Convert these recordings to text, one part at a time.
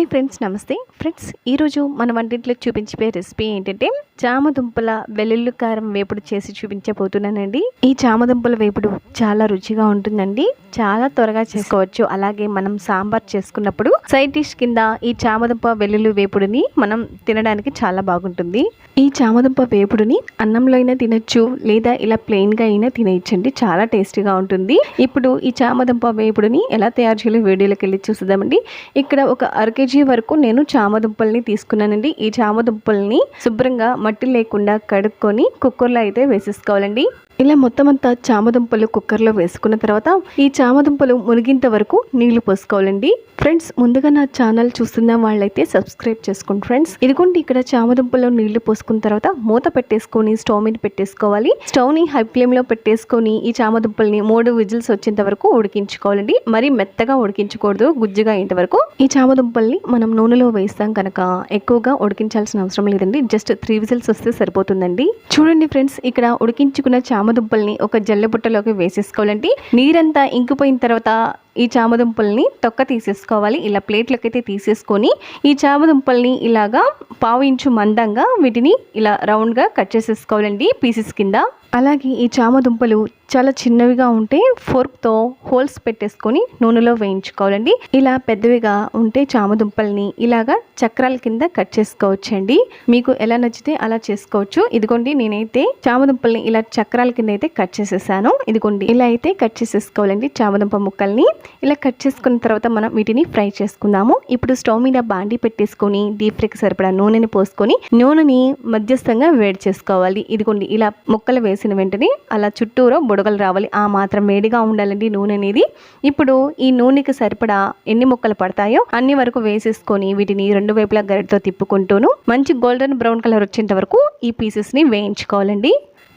Hi friends నమస్తే. Friends ఈరోజు మన వంటింట్లో చూపించే రెసిపీ ఏంటంటే చామదుంపల వెల్లుల్లి కారం వేపుడు చేసి చూపించబోతున్నానండి. ఈ చామదుంపల వేపుడు చాలా రుచిగా ఉంటుందండి. చాలా త్వరగా చేసుకోవచ్చు. అలాగే మనం సాంబార్ చేసుకున్నప్పుడు సైడ్ డిష్ కింద ఈ చామదుంప వెల్లుల్లి వేపుడుని మనం తినడానికి చాలా బాగుంటుంది. ఈ చామదుంప వేపుడుని అన్నంలో అయినా తినచ్చు లేదా ఇలా ప్లెయిన్గా అయినా తినేయచ్చండి. చాలా టేస్టీగా ఉంటుంది. ఇప్పుడు ఈ చామదుంప వేపుడుని ఎలా తయారు చేయాలో వీడియోలోకి వెళ్ళి చూద్దామండి ఇక్కడ ఒక అర కేజీ వరకు నేను చామదుంపల్ని తీసుకున్నానండి. ఈ చామదుంపల్ని శుభ్రంగా మట్టి లేకుండా కడుక్కొని కుక్కర్లో అయితే వేసేసుకోవాలండి. ఇలా మొత్తం అంతా చామదుంపలు కుక్కర్లో వేసుకున్న తర్వాత ఈ చామదుంపలు మునిగింత వరకు నీళ్ళు పోసుకోవాలండి. ఫ్రెండ్స్ ముందుగా నా ఛానల్ చూస్తున్న వాళ్ళైతే సబ్స్క్రైబ్ చేసుకోండి ఫ్రెండ్స్ ఇదిగోండి ఇక్కడ చామదుంపలో నీళ్ళు పోసుకున్న తర్వాత మూత పెట్టేసుకొని స్టవ్ మీద పెట్టేసుకోవాలి. స్టవ్ని హై ఫ్లేమ్లో పెట్టేసుకొని ఈ చామదుంపల్ని మూడు విజిల్స్ వచ్చేంత వరకు ఉడికించుకోవాలండి. మరి మెత్తగా ఉడికించకూడదు గుజ్జుగా అయ్యేంత వరకు. ఈ చామదుంపల్ని మనం నూనెలో వేస్తాం కనుక ఎక్కువగా ఉడికించాల్సిన అవసరం లేదండి. జస్ట్ త్రీ విజిల్స్ వస్తే సరిపోతుందండి. చూడండి ఫ్రెండ్స్ ఇక్కడ ఉడికించుకున్న చామదుంపల్ని ఒక జల్లెబుట్టలోకి వేసేసుకోవాలండి. నీరంతా ఇంకిపోయిన తర్వాత ఈ చామదుంపల్ని తొక్క తీసేసుకోవాలి. ఇలా ప్లేట్లోకి అయితే తీసేసుకొని ఈ చామదుంపల్ని ఇలాగా పావు ఇంచు మందంగా వీటిని ఇలా రౌండ్గా కట్ చేసేసుకోవాలండి పీసెస్ కింద. అలాగే ఈ చామదుంపలు చాలా చిన్నవిగా ఉంటే ఫోర్క్తో హోల్స్ పెట్టేసుకొని నూనెలో వేయించుకోవాలండి. ఇలా పెద్దవిగా ఉంటే చామదుంపల్ని ఇలాగా చక్రాల కింద కట్ చేసుకోవచ్చండి. మీకు ఎలా నచ్చితే అలా చేసుకోవచ్చు. ఇదిగోండి నేనైతే చామదుంపల్ని ఇలా చక్రాల కింద అయితే కట్ చేసేసాను. ఇదిగోండి ఇలా అయితే కట్ చేసేసుకోవాలండి చామదుంప ముక్కల్ని. ఇలా కట్ చేసుకున్న తర్వాత మనం వీటిని ఫ్రై చేసుకుందాము. ఇప్పుడు స్టవ్ మీద బాండి పెట్టేసుకొని డీప్ ఫ్రైకి సరిపడా నూనెని పోసుకొని నూనెని మధ్యస్థంగా వేడి చేసుకోవాలి. ఇదిగోండి ఇలా ముక్కలు వేసిన వెంటనే అలా చుట్టూరా బుడగలు రావాలి. ఆ మాత్రం వేడిగా ఉండాలండి నూనె అనేది. ఇప్పుడు ఈ నూనెకి సరిపడా ఎన్ని ముక్కలు పడతాయో అన్ని వరకు వేసేసుకొని వీటిని రెండు వైపులా గరిటతో తిప్పుకుంటూను మంచి గోల్డెన్ బ్రౌన్ కలర్ వచ్చేంత వరకు ఈ పీసెస్ని వేయించుకోవాలండి.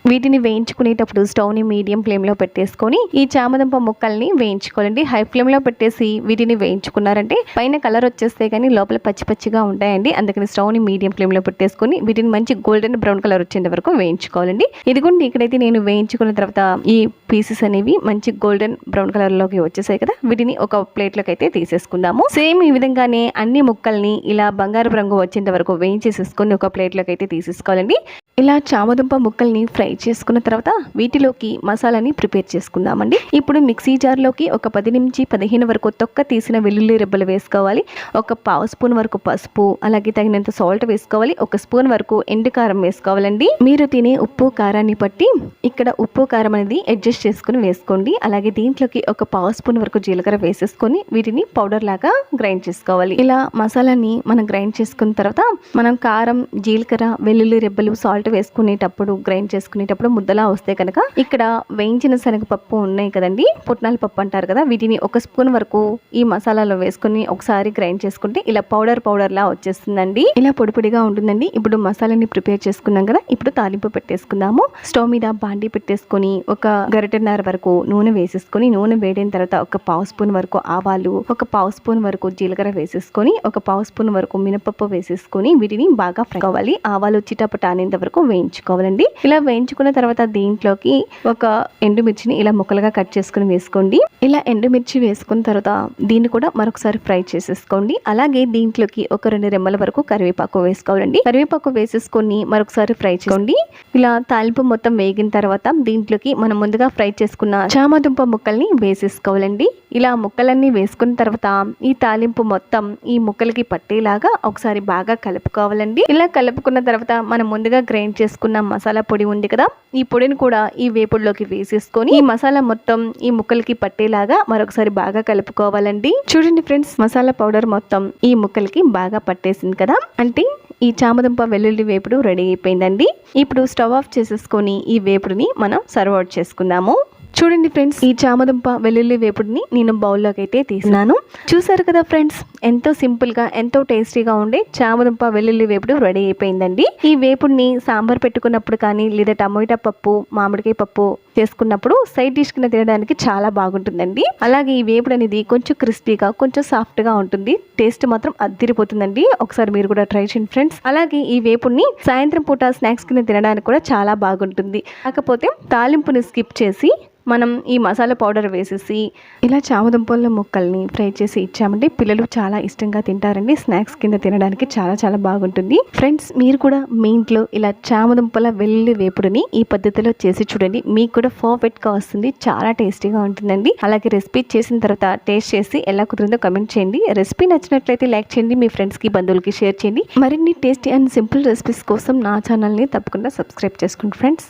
వీటిని వేయించుకునేటప్పుడు స్టవ్ని మీడియం ఫ్లేమ్లో పెట్టేసుకొని ఈ చామదంప ముక్కల్ని వేయించుకోవాలండి. హై ఫ్లేమ్లో పెట్టేసి వీటిని వేయించుకున్నారంటే పైన కలర్ వచ్చేస్తే కానీ లోపల పచ్చి పచ్చిగా ఉంటాయండి. అందుకని స్టవ్ని మీడియం ఫ్లేమ్లో పెట్టేసుకొని వీటిని మంచి గోల్డెన్ బ్రౌన్ కలర్ వచ్చేంత వరకు వేయించుకోవాలండి. ఇదిగోండి ఇక్కడైతే నేను వేయించుకున్న తర్వాత ఈ పీసెస్ అనేవి మంచి గోల్డెన్ బ్రౌన్ కలర్లోకి వచ్చేసాయి కదా. వీటిని ఒక ప్లేట్లోకి అయితే తీసేసుకుందాము. సేమ్ ఈ విధంగానే అన్ని ముక్కల్ని ఇలా బంగారు రంగు వచ్చేంత వరకు వేయించేసేసుకొని ఒక ప్లేట్లోకి అయితే తీసేసుకోవాలండి. ఇలా చామదుంప ముక్కల్ని ఫ్రై చేసుకున్న తర్వాత వీటిలోకి మసాలాని ప్రిపేర్ చేసుకుందామండి. ఇప్పుడు మిక్సీ జార్లోకి ఒక పది నుంచి పదిహేను వరకు తొక్క తీసిన వెల్లుల్లి రెబ్బలు వేసుకోవాలి. ఒక పావు స్పూన్ వరకు పసుపు అలాగే తగినంత సాల్ట్ వేసుకోవాలి. ఒక స్పూన్ వరకు ఎండు కారం వేసుకోవాలండి. మీరు తినే ఉప్పు కారాన్ని బట్టి ఇక్కడ ఉప్పు కారం అనేది అడ్జస్ట్ చేసుకుని వేసుకోండి. అలాగే దీంట్లోకి ఒక పావు స్పూన్ వరకు జీలకర్ర వేసేసుకొని వీటిని పౌడర్ లాగా గ్రైండ్ చేసుకోవాలి. ఇలా మసాలాని మనం గ్రైండ్ చేసుకున్న తర్వాత మనం కారం జీలకర్ర వెల్లుల్లి రెబ్బలు సాల్ట్ వేసుకునేటప్పుడు గ్రైండ్ చేసుకునేటప్పుడు ముద్దలా వస్తే కనుక ఇక్కడ వేయించిన శనగపప్పు ఉన్నాయి కదండి పుట్నాల పప్పు అంటారు కదా వీటిని ఒక స్పూన్ వరకు ఈ మసాలాలో వేసుకుని ఒకసారి గ్రైండ్ చేసుకుంటే ఇలా పౌడర్ పౌడర్ లా వచ్చేస్తుందండి. ఇలా పొడిపొడిగా ఉంటుందండి. ఇప్పుడు మసాలాని ప్రిపేర్ చేసుకున్నాం కదా ఇప్పుడు తాలింపు పెట్టేసుకుందాము. స్టవ్ మీద బాండి పెట్టేసుకొని ఒక గరిటన్నర వరకు నూనె వేసేసుకొని నూనె వేడిన తర్వాత ఒక పావు స్పూన్ వరకు ఆవాలు ఒక పావు స్పూన్ వరకు జీలకర్ర వేసేసుకొని ఒక పావు స్పూన్ వరకు మినపప్పు వేసేసుకొని వీటిని బాగా ఫ్రై అవ్వాలి. ఆవాలు వచ్చేటప్పుడు అనేంత వరకు వేయించుకోవాలండి. ఇలా వేయించుకున్న తర్వాత దీంట్లోకి ఒక ఎండుమిర్చిని ఇలా ముక్కలుగా కట్ చేసుకుని వేసుకోండి. ఇలా ఎండుమిర్చి వేసుకున్న తర్వాత దీన్ని కూడా మరొకసారి ఫ్రై చేసేసుకోండి. అలాగే దీంట్లోకి ఒక రెండు రెమ్మల వరకు కరివేపాకు వేసుకోవాలండి. కరివేపాకు వేసేసుకొని మరొకసారి ఫ్రై చేసుకోండి. ఇలా తాలింపు మొత్తం వేగిన తర్వాత దీంట్లోకి మనం ముందుగా ఫ్రై చేసుకున్న చామదుంప ముక్కల్ని వేసేసుకోవాలండి. ఇలా ముక్కలన్నీ వేసుకున్న తర్వాత ఈ తాలింపు మొత్తం ఈ ముక్కలకి పట్టేలాగా ఒకసారి బాగా కలుపుకోవాలండి. ఇలా కలుపుకున్న తర్వాత మనం ముందుగా గ్రైండ్ చేసుకున్న మసాలా పొడి ఉంది కదా ఈ పొడిని కూడా ఈ వేపుడులోకి వేసేసుకొని ఈ మసాలా మొత్తం ఈ ముక్కలకి పట్టేలాగా మరొకసారి బాగా కలుపుకోవాలండి. చూడండి ఫ్రెండ్స్ మసాలా పౌడర్ మొత్తం ఈ ముక్కలకి బాగా పట్టేసింది కదా. అంటే ఈ చామదుంప వెల్లుల్లి వేపుడు రెడీ అయిపోయిందండి. ఇప్పుడు స్టవ్ ఆఫ్ చేసేసుకొని ఈ వేపుడుని మనం సర్వ్ అవుట్ చేసుకుందాము. చూడండి ఫ్రెండ్స్ ఈ చామదుంప వెల్లుల్లి వేపుడిని నేను బౌల్లోకి అయితే తీసినాను. చూసారు కదా ఫ్రెండ్స్ ఎంతో సింపుల్గా ఎంతో టేస్టీగా ఉండే చామదుంప వెల్లుల్లి వేపుడు రెడీ అయిపోయిందండి. ఈ వేపుడిని సాంబార్ పెట్టుకున్నప్పుడు కానీ లేదా టమోటా పప్పు మామిడికాయ పప్పు చేసుకున్నప్పుడు సైడ్ డిష్ కింద తినడానికి చాలా బాగుంటుందండి. అలాగే ఈ వేపుడు అనేది కొంచెం క్రిస్పీగా కొంచెం సాఫ్ట్గా ఉంటుంది. టేస్ట్ మాత్రం అద్దిరిపోతుందండి. ఒకసారి మీరు కూడా ట్రై చేయండి ఫ్రెండ్స్. అలాగే ఈ వేపుడిని సాయంత్రం పూట స్నాక్స్ కింద తినడానికి కూడా చాలా బాగుంటుంది. కాకపోతే తాలింపుని స్కిప్ చేసి మనం ఈ మసాలా పౌడర్ వేసేసి ఇలా చామదుంపల ముక్కల్ని ఫ్రై చేసి ఇచ్చామంటే పిల్లలు చాలా ఇష్టంగా తింటారండి. స్నాక్స్ కింద తినడానికి చాలా చాలా బాగుంటుంది. ఫ్రెండ్స్ మీరు కూడా మీ ఇంట్లో ఇలా చామదుంపల వెల్లుల్లి వేపుడుని ఈ పద్ధతిలో చేసి చూడండి. మీకు కూడా పర్ఫెక్ట్గా వస్తుంది. చాలా టేస్టీగా ఉంటుందండి. అలాగే రెసిపీ చేసిన తర్వాత టేస్ట్ చేసి ఎలా కుదిరిందో కమెంట్ చేయండి. రెసిపీ నచ్చినట్లయితే లైక్ చేయండి. మీ ఫ్రెండ్స్కి బంధువులకి షేర్ చేయండి. మరిన్ని టేస్టీ అండ్ సింపుల్ రెసిపీస్ కోసం నా ఛానల్ని తప్పకుండా సబ్స్క్రైబ్ చేసుకోండి ఫ్రెండ్స్.